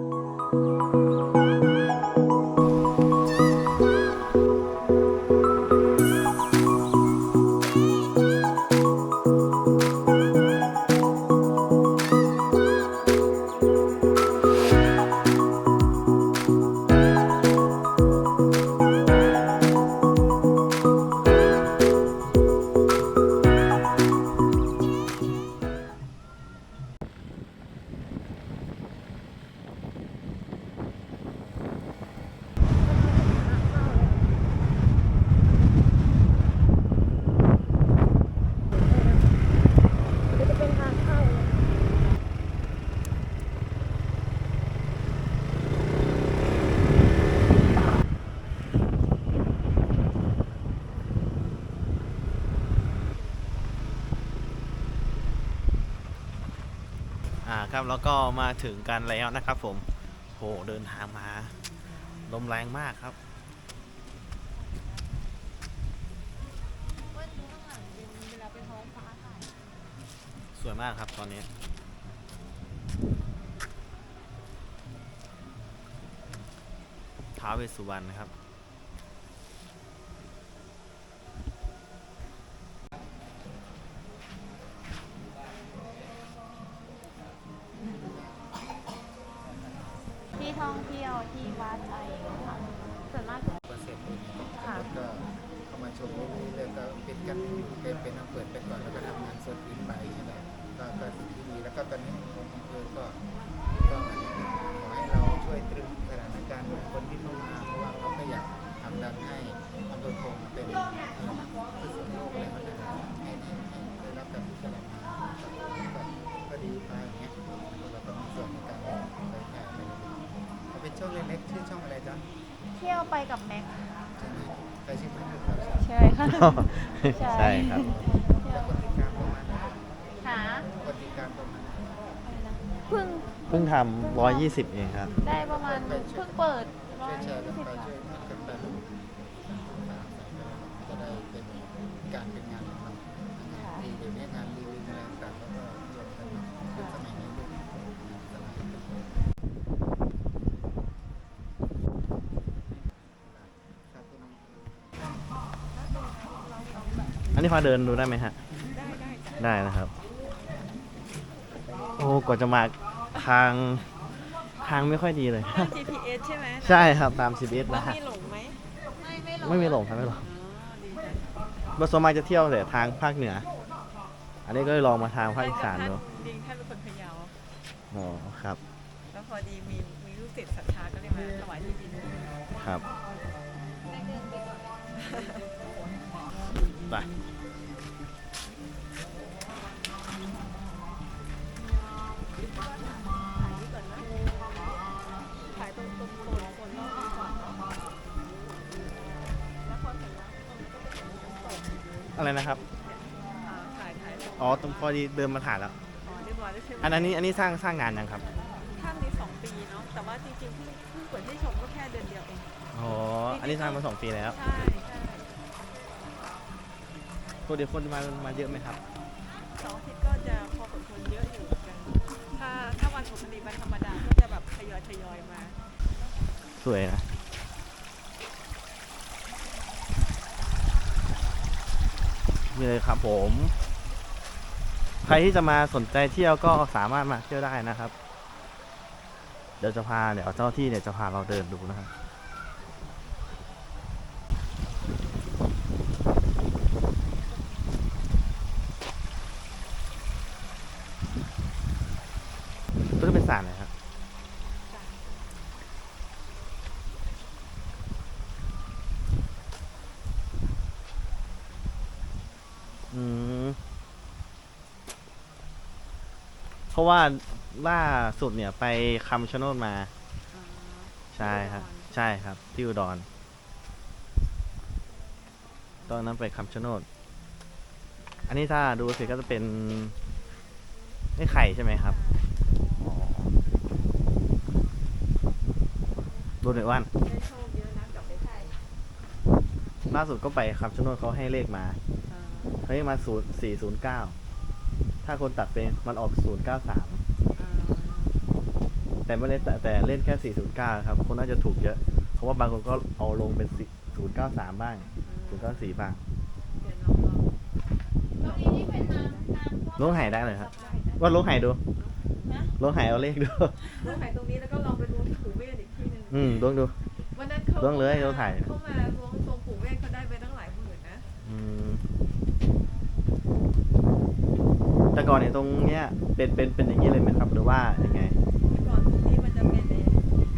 จ ครับ แล้วก็มาถึงกันแล้วนะครับ ผมโหเดินทางมาลมแรงมากครับสวยมากครับตอนนี้ท้าเวสสุวรรณนะครับ ก็ตอนนี้ผมเออก็ก็เหมือนขอให้เราช่วยตรึงสถานการณ์คนที่เข้ามาเพราะว่าเราก็อยากทำดันให้อำเภอคงเป็นเอ่อผู้ส่วนโลกอะไรก็ได้ให้ให้ให้ได้รับการพิจารณาก็ก็ดีไปอย่างเงี้ยเราก็มีส่วนในการเผยแพร่ไปเรื่อยๆเอาเป็นช่องเล็กๆชื่อช่องอะไรจ๊ะเที่ยวไปกับแม็กใช่ไหมใครชื่อเพื่อนเราใช่ไหมใช่ค่ะ ใช่ใช่ครับ เพิ่งทำร้อยยี่สิบเองครับ ได้ประมาณเพิ่งเปิดร้อช่วยยแชร์กันสิบไปบาทช่วยกันไปจะได้เป็นการเป็นงานของเราดีเดี๋ยวนี้งานรีวิวอะไรต่างๆแล้วก็รวมกันยุคสมัยนี้ยุคสมัยครับพี่น้องอันนี้พาเดินดูได้ไหมฮะ ได้นะครับ โอ้กว่าจะมา ทางทางไม่ค่อยดีเลย GPS ใช่ไหมใช่ครับตาม CBS ว่านะฮะมีหลงไหมไม่ไม่หรอกไม่มีหลงครับไม่หลงอ๋อดีจังบสวนมากจะเที่ยวแต่ทางภาคเหนือ อันนี้ก็เลยลองมาทางภาคอีสานดูดิงท่านเป็นคนพะเยา อ๋อครับแล้วพอดีมีมีลูกศิษย์ศรัทธาก็เลยมาถวายที่ดิน ครับ อะไรนะครับ อ่าถ่ายถ่ายรูปอ๋อตรงพอดีเดินมาถ่ายแล้ว อ๋อเรียบร้อยแล้วใช่ไหมอันอันนี้อันนี้สร้างสร้างงานยังครับ ถ้ำนี้สองปีเนาะแต่ว่าจริงๆเพิ่งเพิ่งเปิดให้ชมก็แค่เดือนเดียวเอง อ๋อ อันนี้สร้างมาสองปีแล้วใช่ใช่ตัวเดียวคนมามาเยอะไหมครับ เสาร์อาทิตย์ก็จะพอสมควรเยอะอยู่เหมือนกัน ถ้าถ้าวันปกติวันธรรมดาก็จะแบบทยอยทยอยมา สวยนะ เลยครับผม ใครที่จะมาสนใจเที่ยวก็สามารถมาเที่ยวได้นะครับ เดี๋ยวจะพาเดี๋ยวเจ้าหน้าที่เนี่ยจะพาเราเดินดูนะครับ ตัวนี้เป็นสารอะไรครับ อืม เพ ราะว่าล่าสุดเนี่ยไปคำชะโนดมาใช่ครับ ใช่ครับ ที่อุดร ตอนนั้นไปคำชะโนด อันนี้ถ้าดูสิก็จะเป็นไอ้ไข่ใช่ไหมครับอ๋อดูหน่อยว่านได้โชคเยอะนะกับไปไทยล่าสุดก็ไปคำชะโนดเขาให้เลขมา อ่าเขาให้มาศูนย์สี่ศูนย์เก้า ถ้าคนตัดเป็นมันออกศูนย์เก้าสามอ่าไปแต่ไม่เล่นแต่แต่เล่นแค่ 409 ครับ คนน่าจะถูกเยอะ เพราะว่าบางคนก็เอาลงเป็น 093 บ้าง 094 บ้างเดี๋ยวน้องลองตรงนี้นี่เป็นน้ำน้ำลงหายได้เลยครับ ว่าลงหายดูนะลงหายเอาเลขดูลองถ่ายตรงนี้แล้วก็ลองไปล้วงที่ปู่เวทอีกทีหนึงอืมลองดู วันนั้นเขาล้วงเลยข้มเราถ่าย เข้ามาล้วงตรงปู่เวทเขาได้ไปตั้งหลายหมื่นนะ อืม แต่ก่อนเนี่ยตรงเนี้ยเป็นเป็นเป็นอย่างนี้เลยไหมครับ หรือว่ายังไงแต่ก่อนตรงนี้มันจะเป็นใน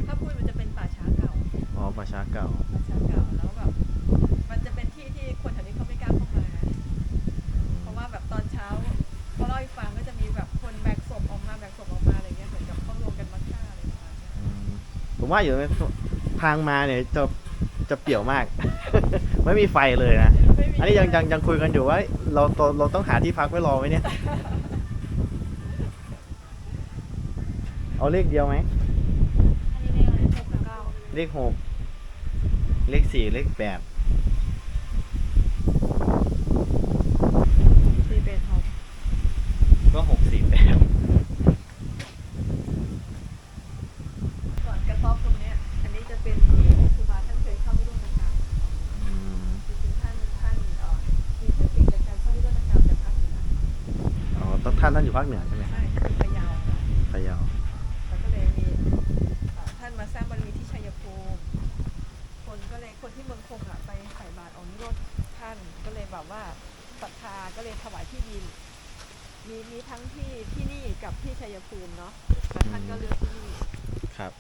ถ้าพูดมันจะเป็นป่าช้าเก่าอ๋อประชาเก่าป่าช้าเก่าแล้วแบบมันจะเป็นที่ที่คนแถวนี้เขาไม่กล้าเข้ามาเพราะว่าแบบตอนเช้าเขาเล่าให้ฟังก็จะมีแบบคนแบกศพออกมาแบกศพออกมาอะไรเงี้ยเหมือนกับเขารวมกันมาฆ่าอะไรประมาณเนี้ยอืมผมว่าอยู่ในทางมาเนี่ยจะจะเปี่ยวมาก ไม่มีไฟเลยนะ ไม่มีอันนี้ยังยังยังคุยกันอยู่ว่า เราเราเราต้องหาที่พักไว้รอไหมเนี่ย เอาเลขเดียวไหม อันนี้ในหกเก้าเลขหก เลขสี่เลขแปด สี่เป็นหกก็หกสี่แปดก่อนกระต๊อบตรงเนี้ยอันนี้จะเป็นที่ครูบาท่านเคยเข้าวิโรจน์กรรมจริงๆท่านท่านเอ่อมีชื่อเสียงจากการเข้าวิโรจน์กรรมจากภาคเหนืออ๋อต้องท่านท่านอยู่ภาคเหนือใช่ไหม ใช่ที่พะเยา พะเยา แล้วก็เลยมีเอ่อท่านมาสร้างบารมีที่ชัยภูมิคนก็เลยคนที่เมืองคงอะไปใส่บาตรองค์นิโรธท่านก็เลยแบบว่าศรัทธาก็เลยถวายที่ดิน มีมีทั้งที่ที่นี่กับที่ชัยภูมิเนาะแต่ท่านก็เลือกที่นี่ ครับ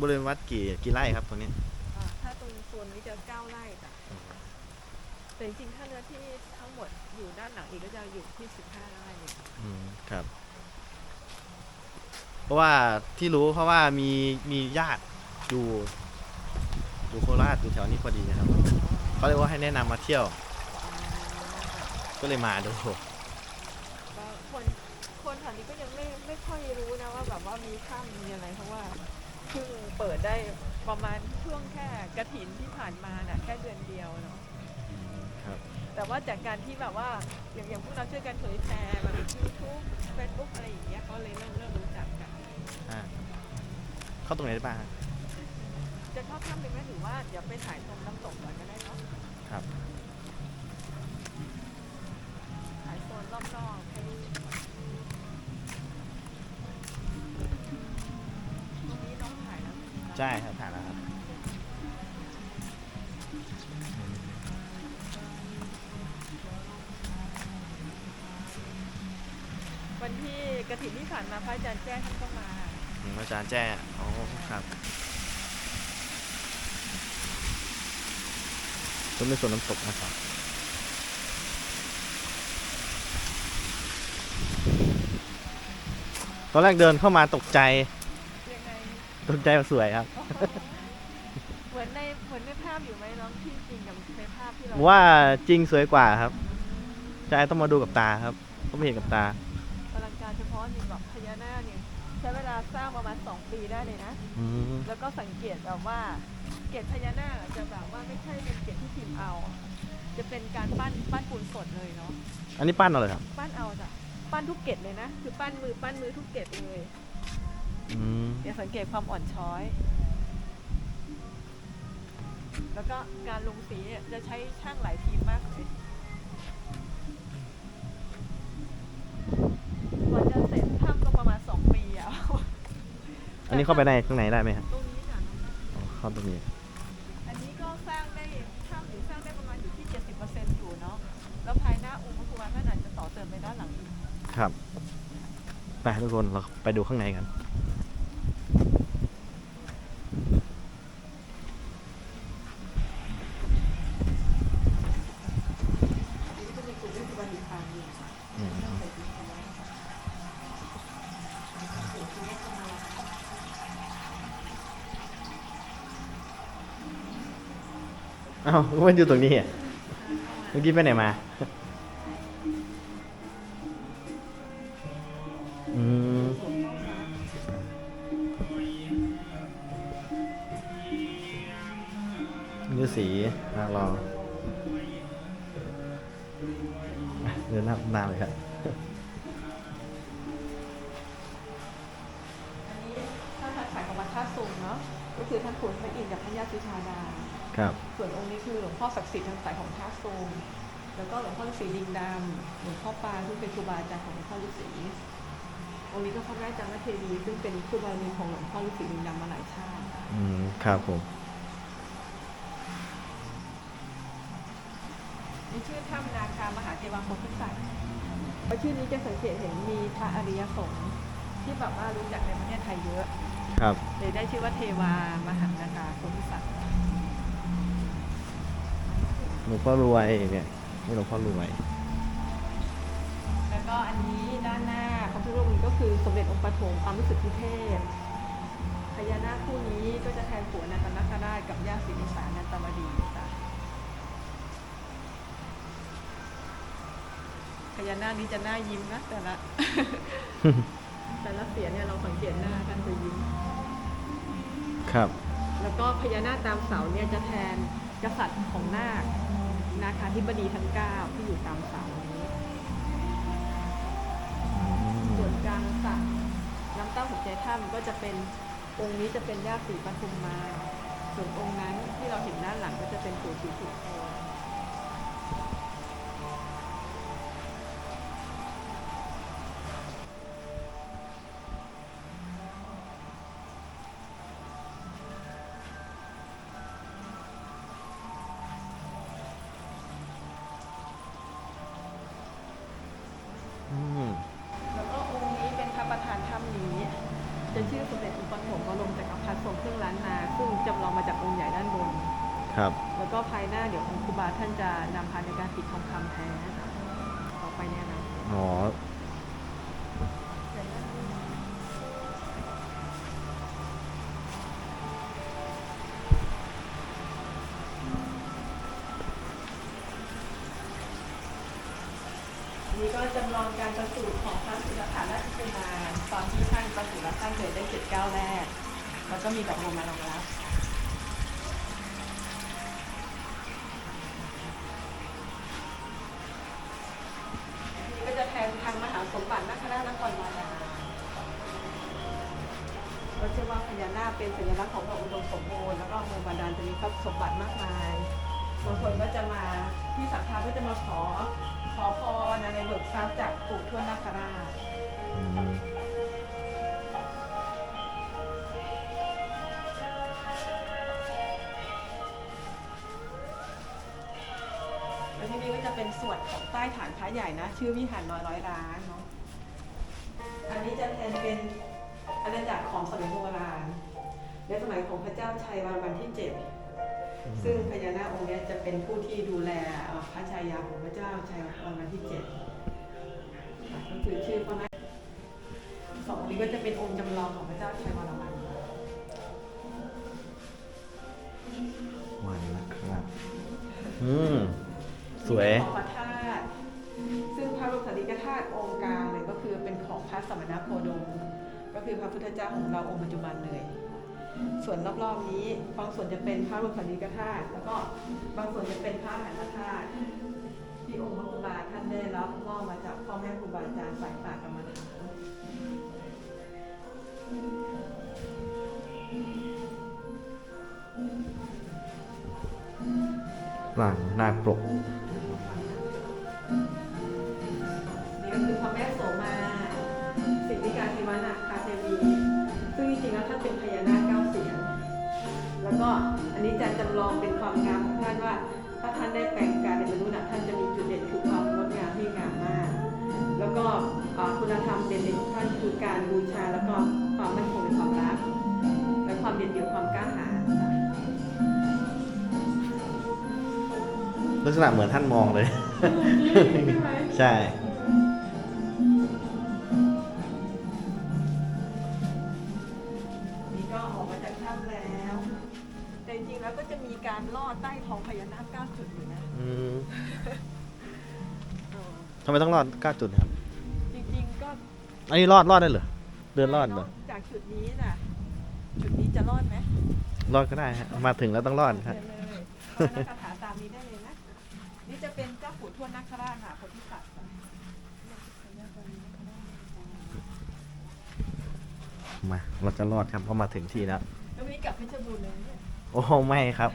บริเวณวัดกี่กี่ไร่ครับตรงนี้อ่าถ้าตรงโซนนี้จะเก้าไร่จ้ะแต่จริงๆถ้าเนื้อที่ทั้งหมดอยู่ด้านหลังอีกก็จะอยู่ที่สิบห้าไร่เลยอืมครับ เพราะว่าที่รู้เพราะว่ามีมีญาติอยู่อยู่โคราชอยู่แถวนี้พอดีนะครับเขาเลยว่าให้แนะนำมาเที่ยว ก็เลยมาดู ก็คนคนแถวนี้ก็ยังไม่ไม่ค่ อยรู้นะว่าแบบว่ามีถ้ำมีอะไรเพราะว่าเพิ่งเปิดได้ประมาณช่วงแค่กระถินที่ผ่านมาน่ะแค่เดือนเดียวเนาะครับ แต่ว่าจากการที่แบบว่าอย่างอย่างพวกเราช่วยกันเผยแพร่แบบยูทูบเฟซบุ๊กอะไรอย่างเงี้ยเขาเลยเริ่มเริ่มรู้จักกันอ่าเข้าตรงไหนได้บ้างจะเข้าถ้ำเลยไหมหรือว่าเดี๋ยวไปถ่ายตรงน้ำตกก่อนก็ได้เนาะครับถ่ายโซนรอบๆ ใช่ไหมคะใช่ครับถ่ายแล้วครับ วันที่กระถิ่นที่ผ่านมาพระอาจารย์แจ้งท่านก็มาอืมอาจารย์แจ้อ๋อครับก็เป็นส่วนน้ำตกนะครับ ตอนแรกเดินเข้ามาตกใจยัง ไงตกใจว่าสวยครับ เหมือนในเหมือนในภาพอยู่ไหมน้องที่จริงกับในภาพที่เราว่าจริงสวยกว่าครับใช่ต้องมาดูกับตาครับต้องไม่เห็นกับตาอลังการเฉพาะนี่แบบพญานาคเนี่ยใช้เวลาสร้างประมาณ2ปีได้เลยนะ อืมแล้วก็สังเกตแบบว่าเกล็ดพญานาคจะแบบว่าไม่ใช่เป็นเกล็ดที่พิมพ์เอา จะเป็นการปั้นปั้นปูนสดเลยเนาะ อันนี้ปั้นเอาเลยครับ ปั้นเอาจ้ะ ปั้นทุกเกล็ดเลยนะ คือปั้นมือปั้นมือทุกเกล็ดเลย อืมอย่าสังเกตความอ่อนช้อย แล้วก็การลงสีเนี่ยจะใช้ช่างหลายทีมมากเลยกว่าจะเสร็จทำก็ประมาณ2ปีอะ อันนี้เข้าไปในข้างในได้ไหมครับตรงนี้จ้ะอ๋อเข้าตรงนี้อันนี้ก็สร้างได้ถ้ำหรือสร้างได้ประมาณอยู่ที่ 70%อยู่เนาะ แล้วภายหน้าองค์พระครูบาท่านอาจจะต่อเติมไปด้านหลังอีก ครับไปทุกคนเราไปดูข้างในกันอันนี้ก็มีกลุ่มวิศวกรรมอยู่ อืม เอ้ามันอยู่ตรงนี้อะเมื่อกี้ไปไหนมา สายของท่าซุงแล้วก็หลวงพ่อฤาษีลิงดำหลวงพ่อปานซึ่งเป็นครูบาอาจารย์ของหลวงพ่อฤาษีองค์นี้ก็พระแม่จันทเทวีซึ่งเป็นครูบาอาจารย์ของหลวงพ่อฤาษีลิงดำมาหลายชาติอืมครับผมมีชื่อถ้ำนาคามหาเทวาโพธิสัตว์เพราะชื่อนี้จะสังเกตเห็นมีพระอริยสงฆ์ที่แบบว่ารู้จักในประเทศไทยเยอะ ครับเลยได้ชื่อว่าเทวามหานาคาโพธิสัตว์ หลวงพ่อรวยเนี่ยนี่หลวงพ่อรวย แล้วก็อันนี้ด้านหน้าพระพุทธรูปนี้ก็คือสมเด็จองค์ปฐมความรู้สึกพิเทพพญานาคคู่นี้ก็จะแทนผัวนันตนาคราชกับย่าศรีนิสานันตวดีจ้ะพญานาคนี้จะหน้ายิ้มนะแต่ละ แต่ละเสียนเนี่ยเราสังเกตหน้าท่านจะยิ้ม ครับ แล้วก็พญานาคตามเสาเนี่ยจะแทน กษัตริย์ของนาคนาคาธิบดีทั้งเก้าที่อยู่ตามเสานี้ส่วนกลางสระน้ำเต้าหัวใจถ้ำก็จะเป็นองค์นี้จะเป็นย่าสีปทุมมา ส่วนองค์นั้นที่เราเห็นด้านหลังก็จะเป็นปู่ศรีสุโธ ครับ แล้วก็ภายหน้าเดี๋ยวองค์ครูบาท่านจะนำพาในการปิดทองคำแท้ค่ะต่อไปเนี่ยนะอ๋ออั เป็นสัญลักษณ์ของความอุดมสมบูรณ์แล้วก็เมืองบาดาลจะมีทรัพย์สมบัติมากมายบางคนก็จะมาที่ศรัทธาก็จะมาขอขอพรอะไรเบิกทรัพย์จากปู่ทวดนาคราชแล้วที่นี่ก็จะเป็นส่วนของใต้ฐานพระใหญ่นะ ชื่อวิหารน้อยร้อยล้านเนาะอันนี้จะแทนเป็นอาณาจักรของสมัยโบราณ ในสมัยของพระเจ้าชัยวรมันที่เจ็ดซึ่งพญานาคองค์เนี้ยจะเป็นผู้ที่ดูแลเอ่อพระชายาของพระเจ้าชัยวรมันที่เจ็ดก็คือชื่อพระนาคสององค์นี้ก็จะเป็นองค์จำลองของพระเจ้าชัยวรมันวันนะครับ อืม สวยของพระธาตุซึ่งพระรูปสารีริกธาตุองค์กลางเลยก็คือเป็นของพระสมณโคดม ก็คือพระพุทธเจ้าของเราองค์ปัจจุบันเลย ส่วนรอบๆนี้ บางส่วนจะเป็นพระรูปสารีริกธาตุแล้วก็บางส่วนจะเป็นพระหันธาตุที่องค์พระครูบาท่านได้รับมอบมาจากพ่อแม่ครูบาอาจารย์สายป่ากรรมฐานหลังนาคปรกนี่ก็คือพระแม่โสมาสิทธิการเทวานาค แล้วก็อันนี้จะจำลองเป็นความงามของท่านว่า ถ้าท่านได้แปลงกายเป็นมนุษย์น่ะท่านจะมีจุดเด่นคือความงดงามที่งามมาก แล้วก็อ่าคุณธรรมเด่นๆของท่านคือการบูชาแล้วก็ความมั่นคงในความรัก และความเด็ดเดี่ยวความกล้าหาญค่ะลักษณะเหมือนท่านมองเลย ใช่ ทำไมต้องรอดเก้าจุดครับ จริงๆก็อันนี้รอดรอดได้เหรอ เดินรอดเหรอ จากจุดนี้น่ะ จุดนี้จะรอดไหมรอดก็ได้ฮะ มาถึงแล้วต้องรอดฮรักคาถาตามนี้ได้เลยนะ นี่จะเป็นเจ้าปู่ทวดนักราชค่ะโพธิสัตว์มา เราจะรอดครับพอมาถึงที่แล้ว แล้ววันี้กลับเพชรบูรณ์เลยโอ้ไม่ครับ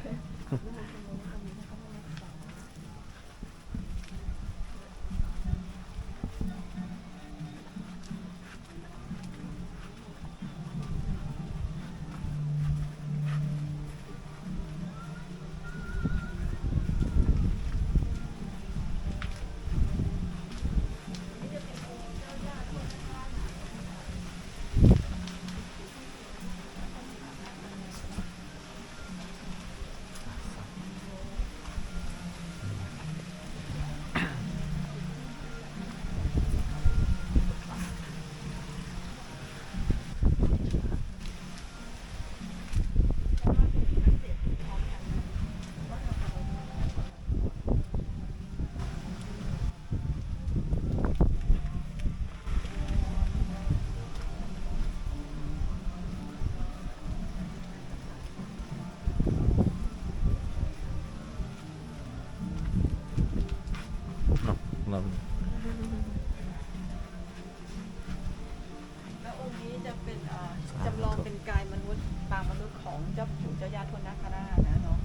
เราแล้วองค์นี้จะเป็นเอ่อจำลองเป็นกายมนุษย์ปางมนุษย์ของเจ้าปู่เจ้าย่าทวดนาคราชนะเนาะ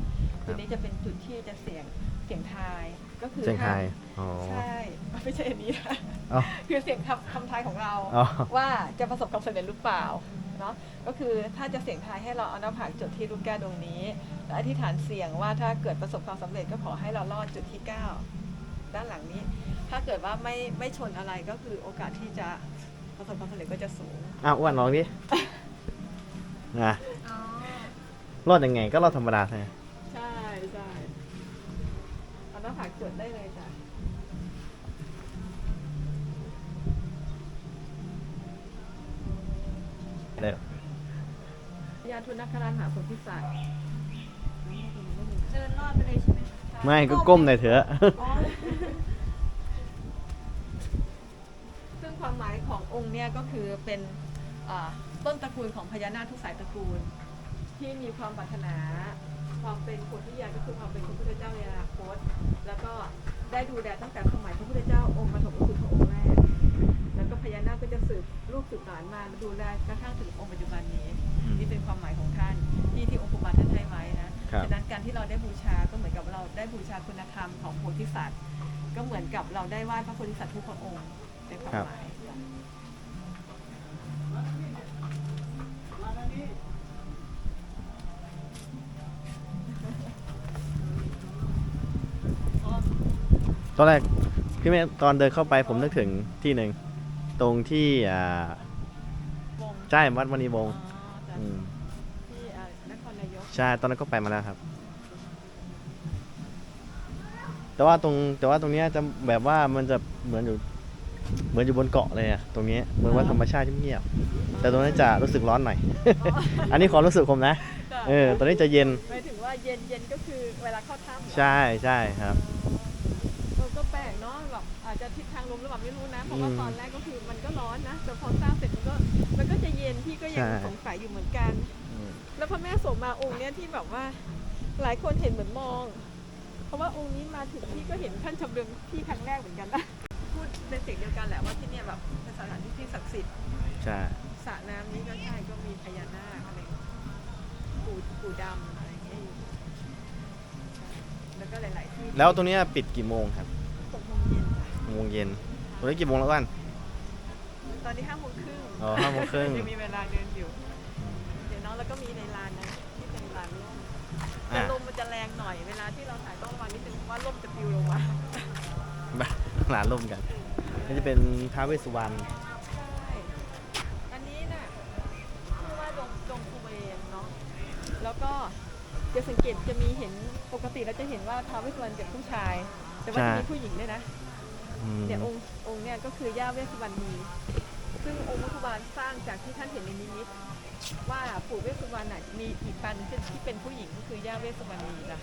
จุดนี้จะเป็นจุดที่จะเสี่ยงเสี่ยงทายก็คือเชียงไฮห้ามอ๋อ ใช่ไม่ใช่อันนี้นะเอ้าคือเสี่ยงคำคำทายของเรา อ๋อ ว่าจะประสบความสำเร็จหรือเปล่าเนาะก็คือถ้าจะเสี่ยงทายให้เราเอาหน้าผากจุดที่ลูกแก้วดวงนี้และอธิษฐานเสี่ยงว่าถ้าเกิดประสบความสำเร็จก็ขอให้เราลอดจุดที่9ด้านหลังนี้ ถ้าเกิดว่าไม่ไม่ชนอะไรก็คือโอกาสที่จะประสบความสำเร็จก็จะสูง อ้าวอ้วนลองดิ นะอ๋อรอดยังไงก็รอดธรรมดาใช่ไหมใช่ใช่เอาหน้าผากจุดได้เลยจ้ะเดี๋ยวยาทุนนักคารานหาผลพิสัยเดินรอดไปเลยใช่ไหมคะไม่ก็ก้มหน่อยเถอะ อ๋อ ององค์เนี่ยก็คือเป็นอ่าต้นตระกูลของพญานาคทุกสายตระกูล ที่มีความปรารถนา ความเป็นคนที่ยาก็คือความเป็นพระพุทธเจ้าในอนาคต แล้วก็ได้ดูแลตั้งแต่สมัยพระพุทธเจ้าองค์ปฐมก็คือพระองค์แรก แล้วก็พญานาคก็จะสืบลูกสืบหลานมาดูแลกระทั่งถึงองค์ปัจจุบันนี้อืมนี่เป็นความหมายของท่านที่ที่องค์ปุบาท่านให้ไว้นะครับฉะนั้นการที่เราได้บูชาก็เหมือนกับเราได้บูชาคุณธรรมของโพธิสัตว์ ก็เหมือนกับเราได้ไหว้พระโพธิสัตว์ทุกพระองค์ในความหมาย ตอนแรกพี่เมย์ตอนเดินเข้าไปผมนึกถึงที่หนึ่งตรงที่อ่าวงใช่วัดมณีวอ๋งอศ์จ้ะอืมที่อ่านครนายกใช่ตอนนั้นก็ไปมาแล้วครับ แต่ว่าตรงแต่ว่าตรงเนี้ยจะแบบว่ามันจะเหมือนอยู่เหมือนอยู่บนเกาะเลยอะตรงเนี้ยเหมือนว่าธรรมชาติเงียบๆแต่ตรงนั้นจะรู้สึกร้อนหน่อย อันนี้ความรู้สึกผมนะจ้ะเออตอนนี้จะเย็นหมายถึงว่าเย็นเย็นก็คือเวลาเข้าถ้ำเหรอใช่ใช่ครับเอ มหรือเปล่าไม่รู้นะ เพราะว่าอืมตอนแรกก็คือมันก็ร้อนนะ แต่พอสร้างเสร็จมันก็มันก็จะเย็นพี่ก็ยังใช่สงสัยอยู่เหมือนกันอืมแล้วพระแม่โสมมาองค์เนี้ยที่แบบว่าหลายคนเห็นเหมือนมอง เพราะว่าองค์นี้มาถึงพี่ก็เห็นท่านชำเรืองพี่ครั้งแรกเหมือนกันนะพูดเป็นเสียงเดียวกันแหละว่าที่เนี่ยแบบเป็นสถานที่ที่ศักดิ์สิทธิ์ใช่สระน้ำนี้ก็ใช่ก็มีพญานาคอะไรปู่ปู่ดำอะไรอย่างเงี้ยอยู่แล้วก็หลาย ๆ ที่แล้วตรงเนี้ยปิดกี่โมงครับหกโมงเย็นค่ะหก โมงเย็นตรงนี้กี่โมงแล้วกัน ตอนนี้ห้าโมงครึ่งอ๋อห้าโมงครึ่ง ยังมีเวลาเดินอยู่ เดี๋ยวน้องแล้วก็มีในลานนะที่เป็นลานร่มแต่อะลมมันจะแรงหน่อยเวลาที่เราถ่ายต้องระวังนิดนึงเพราะว่าลมจะปลิวลงมาบ้าหลานร่มกัน นี่จะเป็นท้าวเวสสุวรรณ ใช่อันนี้น่ะชื่อว่าดงดงคูเวนเนาะแล้วก็จะสังเกตจะมีเห็นปกติเราจะเห็นว่าท้าวเวสสุวรรณเป็นผู้ชาย แต่ว่าจะมีผู้หญิงด้วยนะ อืม เนี่ยองค์องค์เนี่ยก็คือย่าเวสสุวรรณีซึ่งองค์มัทุบาลสร้างจากที่ท่านเห็นในนิมิตว่าปู่เวสสุวรรณน่ะมีอีกปันที่เป็นผู้หญิงก็คือย่าเวสสุวรรณีจ้ะ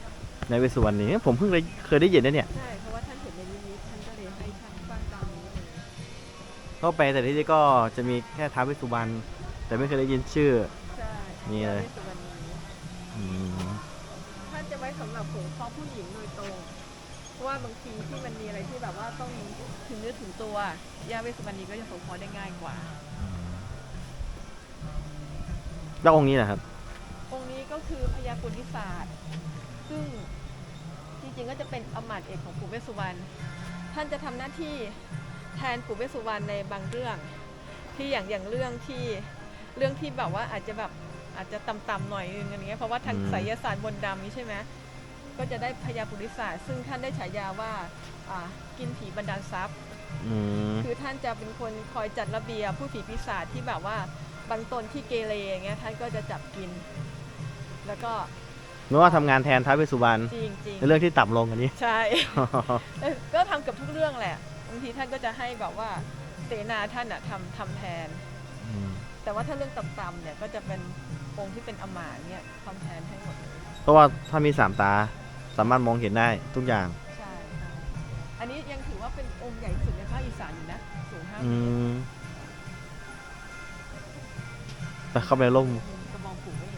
ในเวสสุวรรณนี้ผมเพิ่งได้เคยได้ยินนะเนี่ยใช่เพราะว่าท่านเห็นในนิมิตท่านก็เลยให้ท่านสร้างตามนี้เลยเข้าไปแต่ที่นี่ก็จะมีแค่ท้าวเวสสุวรรณแต่ไม่เคยได้ยินชื่อ ใช่นี่เลย ย่าเวสสุวรรณีอืมท่านจะไว้สำหรับผงครอบผู้หญิงโดยตรงเพราะ ว่าบางทีที่มันมีอะไรที่แบบว่าต้องถึงเนื้อถึงตัวย่าเวสสุวรรณีก็จะสงเคราะห์ได้ง่ายกว่าอแล้วองค์นี้นะครับ องค์นี้ก็คือพญากุณิศาสตร์ ซึ่งจริงๆก็จะเป็นอมาตย์เอกของปู่เวสสุวรรณท่านจะทำหน้าที่แทนปู่เวสสุวรรณในบางเรื่อง ที่อย่างอย่างเรื่องที่เรื่องที่แบบว่าอาจจะแบบอาจจะต่ำๆหน่อยนึงอะไรเงี้ยเพราะว่าทางอืมไสยศาสตร์มนต์ดำนี้ใช่ไหม ก็จะได้พญากุณิศาสตร์ซึ่งท่านได้ฉายาว่าอ่ากินผีบรรดาลทรัพย์ อืมคือท่านจะเป็นคนคอยจัดระเบียบผู้ผีปีศาจที่แบบว่าบางตนที่เกเรอย่างเงี้ยท่านก็จะจับกิน แล้วก็นึกว่าทำงานแทนท้าวเวสสุวรรณจริงจริงในเรื่องที่ต่ำลงอันนี้ ใช่ เอ้ยก็ทำเกับทุกเรื่องแหละบางทีท่านก็จะให้แบบว่าเสนาท่านอะทำทำแทน อืมแต่ว่าถ้าเรื่องต่ำๆเนี่ยก็จะเป็นองค์ที่เป็นอมาตย์เนี่ยทำแทนให้หมดเลยเพราะว่าถ้ามีสามตา สามารถมองเห็นได้ทุกอย่างใช่ใช่อันนี้ยังถือว่าเป็นองค์ใหญ่สุดในภาคอีสานอยู่นะ สูงห้าอืเมตรมไปเข้าไปร่มกระบองผูเวท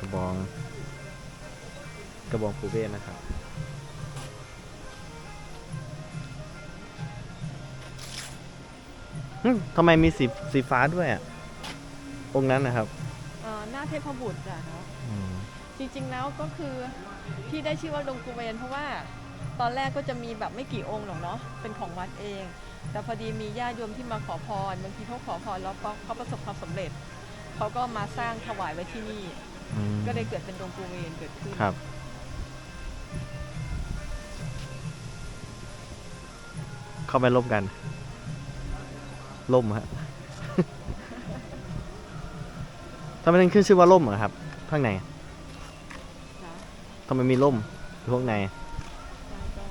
กระบอง กระบองปูเวศนะครับ หึทำไมมีสีสีฟ้าด้วยอะ องค์นั้นนะครับ เอ่อหน้าเทพบุตรอะเนาะ อืมจริงๆแล้วก็คือ ที่ได้ชื่อว่าดงกุเวนเพราะว่าตอนแรกก็จะมีแบบไม่กี่องค์หรอกเนาะเป็นของวัดเอง แต่พอดีมีญาติโยมที่มาขอพรบางทีเขาขอพรแล้วก็เขาประสบความสำเร็จเขาก็มาสร้างถวายไว้ที่นี่อืมก็เลยเกิดเป็นดงกุเวนเกิดขึ้นครับเข้าไปร่มกันร่มฮะทำไมถึงขึ้นชื่อว่าร่มเหรอครับ ข้างในนะ ทำไมมีร่มอยู่ข้างในแล้วก็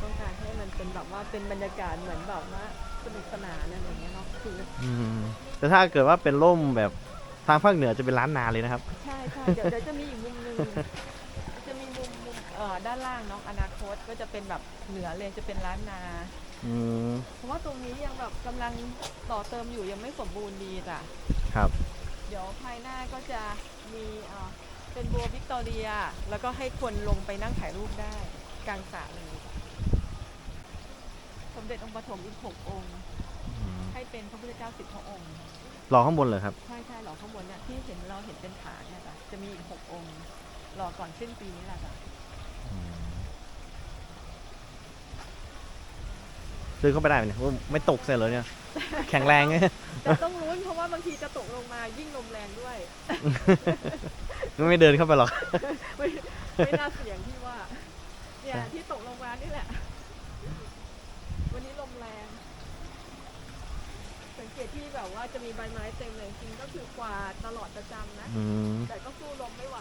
ต้องการให้มันเป็นแบบว่าเป็นบรรยากาศเหมือนแบบว่าสนุกสนานอะไรอย่างเงี้ยเนาะคืออืมแต่ถ้าเกิดว่าเป็นร่มแบบทางภาคเหนือจะเป็นร้านนาเลยนะครับ ใช่ใช่เดี๋ยวเดี๋ยวจะมีอีกมุมหนึ่งจะมีมุมมุมเอ่อด้านล่างเนาะอนาคตก็จะเป็นแบบเหนือเลยจะเป็นร้านนา อืม เพราะว่าตรงนี้ยังแบบกำลังต่อเติมอยู่ยังไม่สมบูรณ์ดีจ้ะครับ เดี๋ยวภายหน้าก็จะมีเอ่อ เป็นบัววิกตอเรีย แล้วก็ให้คนลงไปนั่งถ่ายรูปได้ กลางสระเลยจ้ะสมเด็จองค์ปฐมอีกหกองค์ให้เป็นพระพุทธเจ้าสิบพระองค์ รอข้างบนเลยครับ ใช่ใช่หล่อข้างบนเนี่ยที่เห็นเราเห็นเป็นฐานเนี่ยจ้ะจะมีอีกหกองค์หล่อก่อนสิ้นปีนี้แหละจ้ะซื้อเข้าไปได้ไหมเนี่ยโอ้ไม่ตกใส่เลยเนี่ย แข็งแรงไงแต่ต้องรุ้นเพราะว่าบางทีจะตกลงมายิ่งลมแรงด้วย ไม่เดินเข้าไปหรอก ไม่ไม่น่าเสี่ยงที่ว่า เนี่ยที่ตกลงมานี่แหละ วันนี้ลมแรง สังเกตที่แบบว่าจะมีใบไม้เต็มเลยจริงก็คือกวาดตลอดประจำนะ อืมแต่ก็สู้ลมไม่ไหว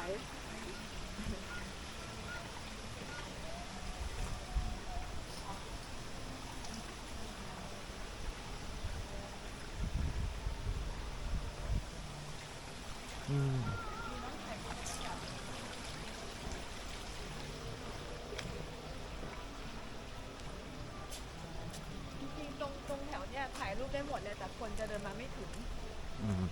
อืม จริงๆตรงตรงแถวเนี่ยถ่ายรูปได้หมดเลยแต่คนจะเดินมาไม่ถึง อืม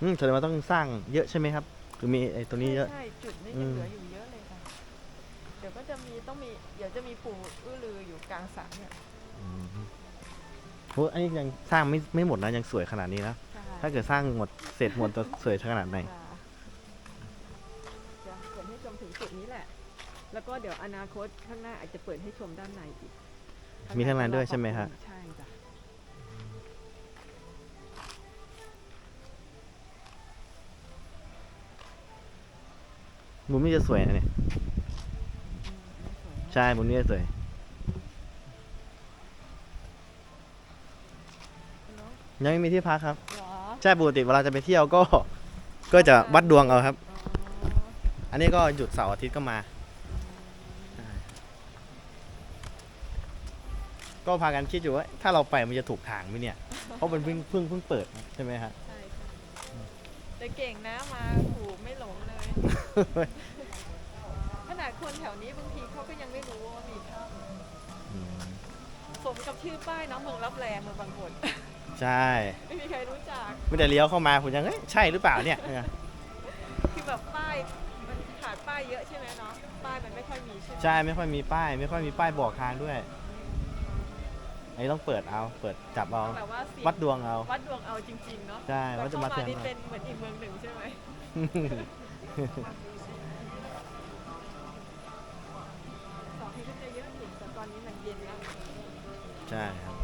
อืมแสดงว่าต้องสร้างเยอะใช่ไหมครับหรือมีไอ้ตัวนี้เยอะ ใช่ใช่จุดนี้อืยังมเหลืออยู่เยอะเลยค่ะ เดี๋ยวก็จะมีต้องมีเดี๋ยวจะมีปู่อื้อลืออยู่กลางสระเนี่ยอืมโหอันนี้ยังสร้างไม่ไม่หมดนะยังสวยขนาดนี้นะใช่ถ้าเกิดสร้างหมดเสร็จหมดจะสวยขนาดไหนจะจะเปิดให้ชมถึงจุดนี้แหละ แล้วก็เดี๋ยวอนาคตข้างหน้าอาจจะเปิดให้ชมด้านในอีก มีข้างในด้วยใช่ไหมฮะใช่จ้ะ มุมนี้จะสวยนะเนี่ยอืมไม่สวยนะใช่มุมนี้จะสวยเนอะยังไม่มีที่พักครับเหรอใช่ปกติเวลาจะไปเที่ยวก็ ก็จะวัดดวงเอาครับอ๋ออันนี้ก็หยุดเสาร์อาทิตย์ก็มา ก็พากันคิดอยู่ว่า ถ้าเราไปมันจะถูกทางไหมเนี่ย เพราะมันเพิ่งเพิ่งเพิ่งเปิดใช่ไหมฮะ ใช่ใช่แต่เก่งนะมาถูกไม่หลงเลย ขนาดคนแถวนี้บางทีเขาก็ยังไม่รู้ว่ามีถ้อืมำสมกับชื่อป้ายเนาะเมืองรับแลเมืองบางบดใช่ไม่มีใครรู้จักไม่แต่เลี้ยวเข้ามาผมยังเอ้ยใช่หรือเปล่าเนี่ยคือแบบป้ายมันขาดป้ายเยอะใช่ไหมเนาะป้ายมันไม่ค่อยมีใช่ไหมใช่ไม่ค่อยมีป้าย ไม่ค่อยมีป้ายบอกทางด้วยอันนี้ต้องเปิดเอา เปิดจับเอาแบบว่าเสียงวัดดวงเอา วัดดวงเอาจริงๆเนาะ ใช่แต่ว่าจะเข้ามามาเทียมนี่เอาเป็นเหมือนอีกเมืองหนึ่งใช่ไหม สองที่ก็จะเยอะอยู่แต่ตอนนี้มันเย็นแล้วใช่ครับ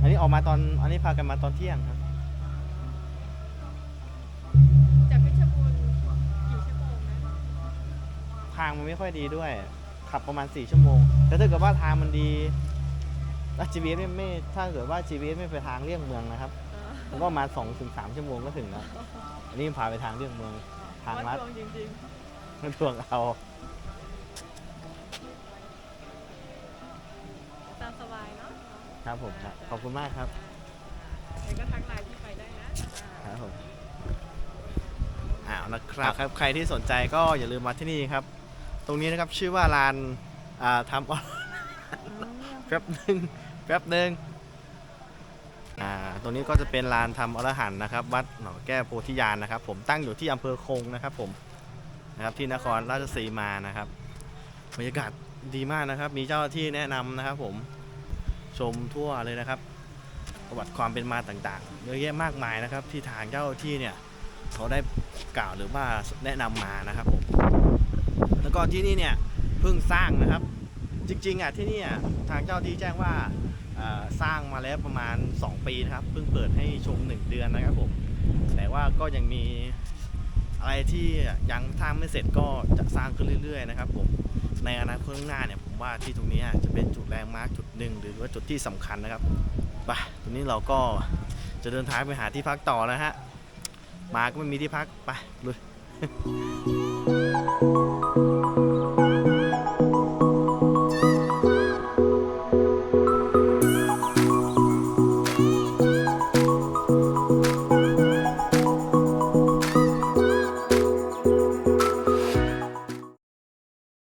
อันนี้ออกมาตอน อันนี้พากันมาตอนเที่ยงครับ จากเพชรบูรณ์กี่ชั่วโมงนะทางมันไม่ค่อยดีด้วย ขับประมาณ 4 ชั่วโมง แต่ถ้าเกิดว่าทางมันดีแล้ว GPS ไม่ไม่ ถ้าเกิดว่า GPS ไม่ไปทางเลี่ยงเมืองนะครับ เออมันก็ประมาณ2ถึง3ชั่วโมงก็ถึงแล้วอันนี้พาไปทางเลี่ยงเมืองทางวัดลัดดวงจริงมันทวงเอาๆ ตามสบายเนาะครับผมครับขอบคุณมากครับแล้วก็ทักไลน์ที่ไปได้นะคอ่ารับผมอ้าวนะครับครับใครที่สนใจก็อย่าลืมมาที่นี่ครับ ตรงนี้นะครับชื่อว่าลานอ่าทำแป๊บหนึ่งแป๊บหนึ่ง อ่าตรงนี้ก็จะเป็นลานทำอรหันต์นะครับ วัดหนองแก้วโพธิญาณนะครับ ผมตั้งอยู่ที่อำเภอคงนะครับ ผมนะครับที่นครราชสีมานะครับบรรยากาศดีมากนะครับ มีเจ้าหน้าที่แนะนำนะครับ ผมชมทั่วเลยนะครับ ประวัติความเป็นมาต่างๆเยอะแยะมากมายนะครับ ที่ทางเจ้าหน้าที่เนี่ยเขาได้กล่าวหรือว่าแนะนำมานะครับผมแล้วก็ที่นี่เนี่ยเพิ่งสร้างนะครับ จริงๆอะที่นี่ทางเจ้าที่แจ้งว่า สร้างมาแล้วประมาณ 2 ปีนะครับ เพิ่งเปิดให้ชม 1 เดือนนะครับผมแต่ว่าก็ยังมีอะไรที่ยังสร้างไม่เสร็จก็จะสร้างขึ้นเรื่อย ๆ นะครับผมในอนาคตข้างหน้าเนี่ยผมว่าที่ตรงนี้จะเป็นจุดแรงมาร์กจุดหนึ่งหรือว่าจุดที่สำคัญนะครับไปตรงนี้เราก็จะเดินทางไปหาที่พักต่อนะฮะมาก็ไม่มีที่พักไปลุย